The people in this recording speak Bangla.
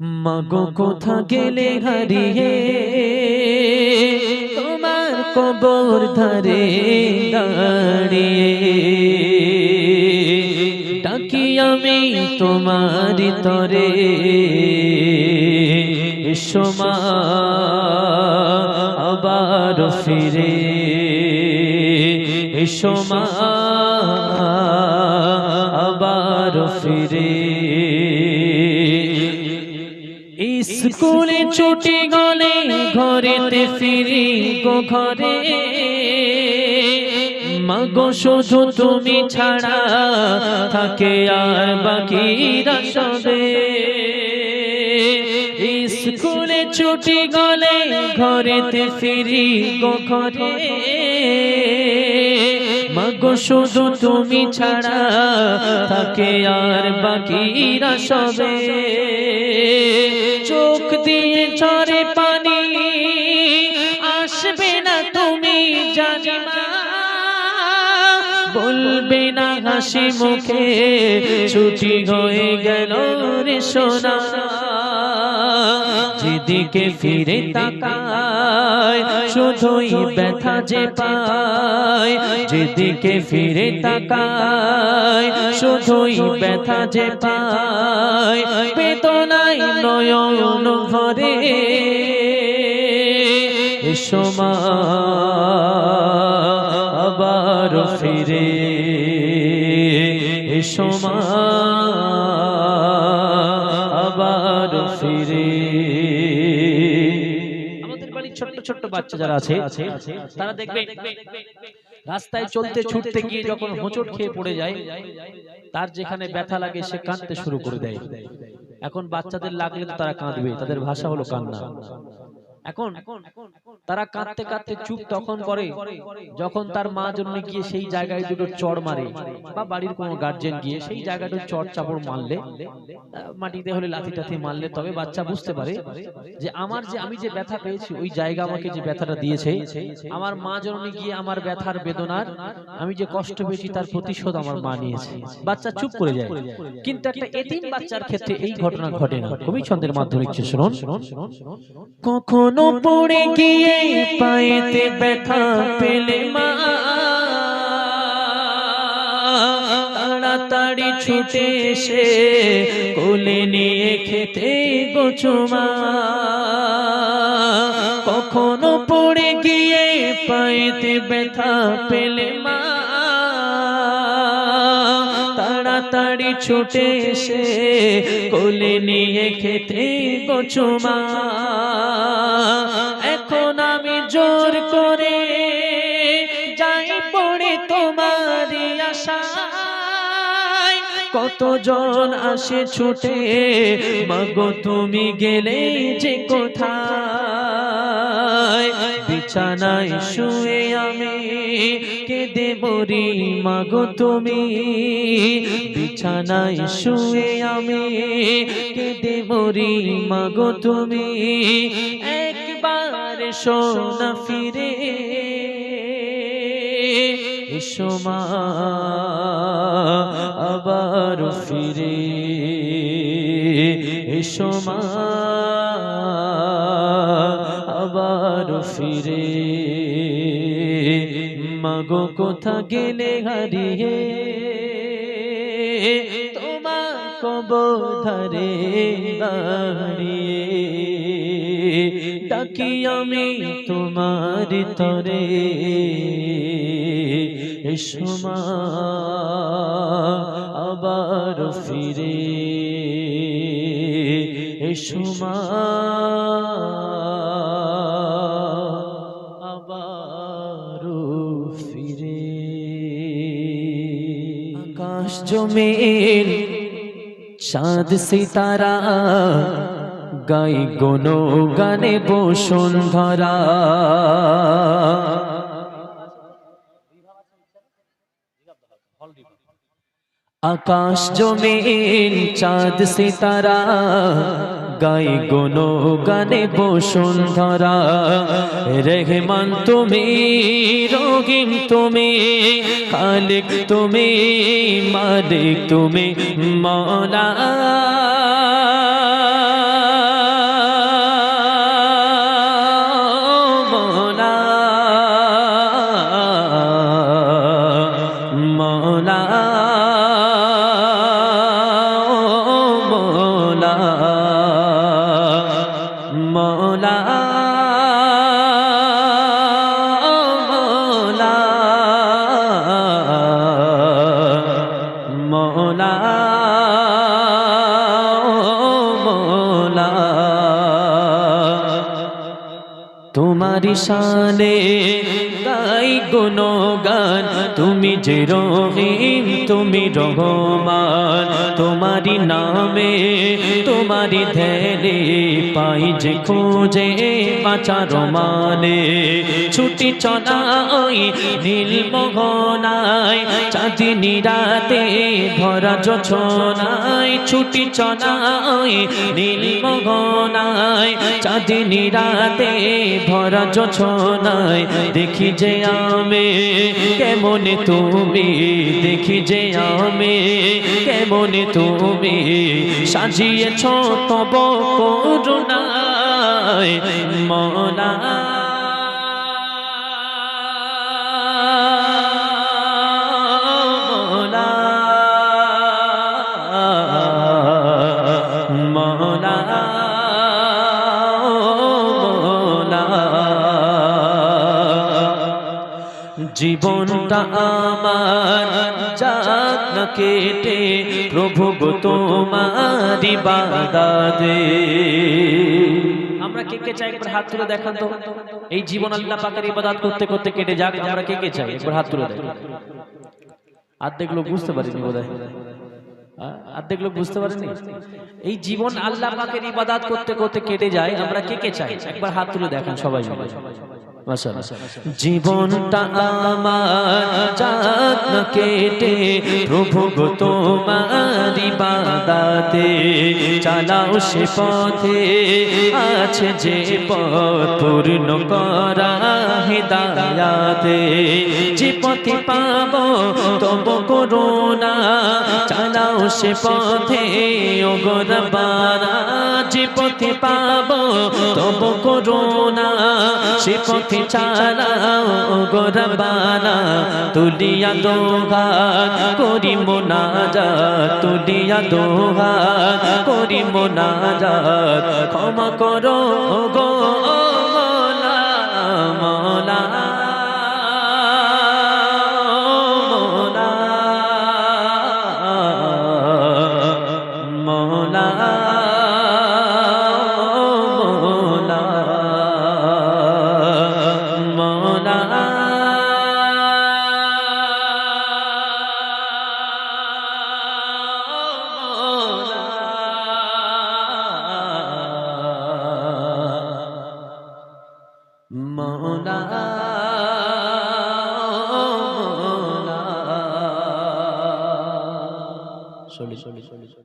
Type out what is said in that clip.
মাগো কোথা গেলে হারিয়ে? তোমার কবর ধরে দাঁড়িয়ে। ডাকি আমি তোমার তরে। সমা আবার ফিরে। সমা আবার ফিরে। স্কুলে ছুটি গলে ঘরেতে ফিরি গো ঘরে। মাগো শুধু তুমি ছাড়া থাকে আর বাকিরা সবে। স্কুলে ছুটি গলে ঘরেতে ফিরি গো ঘরে। মাগো শুধু তুমি ছাড়া থাকে আর বাকিরা সবে। চোখ দিয়ে ঝরে পানি। আসবে না তুমি জানি বলবে না হাসি মুখে, ছুটি হয়ে গেল রে সোনা। যেদিকে ফিরে তাকায়, শুধুই ব্যথা যে পায়। যেদিকে ফিরে তাকায়, শুধুই ব্যথা যে পায়। বেদনায় নয়ন ভরে সমা আবার ফিরে সমা ছোট্ট বাচ্চা যারা আছে তারা দেখবে। রাস্তায় চলতে ছুটতে গিয়ে যখন হোঁচট খেয়ে পড়ে যায় তার যেখানে ব্যথা লাগে সে কাঁদতে শুরু করে দেয়। এখন বাচ্চাদের লাগলে তো তারা কাঁদবে তাদের ভাষা হলো কান্না। এখন তারা কাঁদতে কাঁদতে চুপ তখন করে যখন তার মা জন্য গিয়ে সেই জায়গায় দুটো চড় মারে বা বাড়ির কোনো গার্জেন গিয়ে সেই জায়গাটা চড় চাপড় মারলে মাটিতে হলে লাথি টাথি মারলে তবে বাচ্চা বুঝতে পারে যে আমার যে আমি যে ব্যথা পেয়েছি ওই জায়গা আমাকে যে ব্যথাটা দিয়েছে আমার মা জননী গিয়ে আমার ব্যথার বেদনার আমি যে কষ্ট পেয়েছি তার প্রতিশোধ আমার মা নিয়েছে। বাচ্চা চুপ করে যায়। কিন্তু একটা এতিম বাচ্চার ক্ষেত্রে এই ঘটনা ঘটে না। কবি ছন্দের মাধ্যমে শুনুন। কখনো পড়ে গিয়ে পায়েতে ব্যথা পেলে মা। তাড়াতাড়ি ছুটে এসে কোলে নিয়ে খেতে গোচুমা কখনো পড়ে গিয়ে পায়েতে ব্যথা পেলে মা। তাড়াতাড়ি ছুটে এসে কোলে নিয়ে খেতে গোচুমা এখন আমি জোর করে যাই পড়ে তোমার আশায়। কতজন আসে ছুটে, মাগো, তুমি গেলে যে কোথায়? বিছানায় শুয়ে আমি কেঁদে মরি, মাগো, তুমি বিছানায় শুয়ে আমি কেঁদে মরি। মাগো তুমি, একবার সোনা ফিরে এসো মা, আবার ফিরে এসো মা, আবার ফিরে। মাগো কোথা গেলে হারিয়ে তোমার কবর ধরে দাঁড়িয়ে ডাকি আমি তোমার তরে। সমা আবার ফিরে। সমা জমির চাঁদ সিতারা গাই গন গানে বসুন্ধরা আকাশ জমিল চাঁদ সিতারা গাই গুন গানে বসুন্ধরা রেহমান তুমি রহিম তুমি খালিক তুমি মালিক তুমি মৌলা। মৌলা তোমারি শানে গাই গান তুমি যে রহিম, তুমি রহমান। তোমারি নামে, তোমারি ধ্যানে পাই যে খোঁজে বাঁচার মানে ছুটি চলাই নীল মোহনায় চাঁদিনী রাতে ভরা যোছনায়। ছুটি চলাই নীল মোহনায় চাঁদিনী রাতে ভরা যোছনায় দেখি যে আমি কেমন তুমি, দেখি যে আমি কেমন তুমি। সাজিয়েছ তব করুণায় মনা জীবনটা আমার যাক কেটে, প্রভু গো তোমারি বাদা আমরা কে কে চাই? একবার হাত তুলে দেখান তো। এই জীবন আল্লাহ পাকের ইবাদত করতে করতে কেটে যাক, আমরা কে কে চাই? একবার হাত তুলে দেখান। অর্ধেক লোক বুঝতে পারিনি বোধ হয় অর্ধেক লোক বুঝতে পারেনি? এই জীবন আল্লাহ পাকের ইবাদত করতে করতে কেটে যায়, আমরা কে কে চাই? একবার হাত তুলে দেখেন সবাই মিলে। মাশাআল্লাহ। জীবনটা আমার না কেটে, প্রভু গো তোমার ইবাদাতে চালাও সে পথে, আছে যে পথ পূর্ণ করা হিদায়াতে। যে পথে পাবো, তব করোনা চালাও সে পথে ওগরবারা যে পথে পাবো, তব করোনা সে পথে চালাও ওগরবারা তুলিয়া দোহা করি মোনাজাত তুলিয়া দোহা করি মোনাজাত ক্ষমা করো গো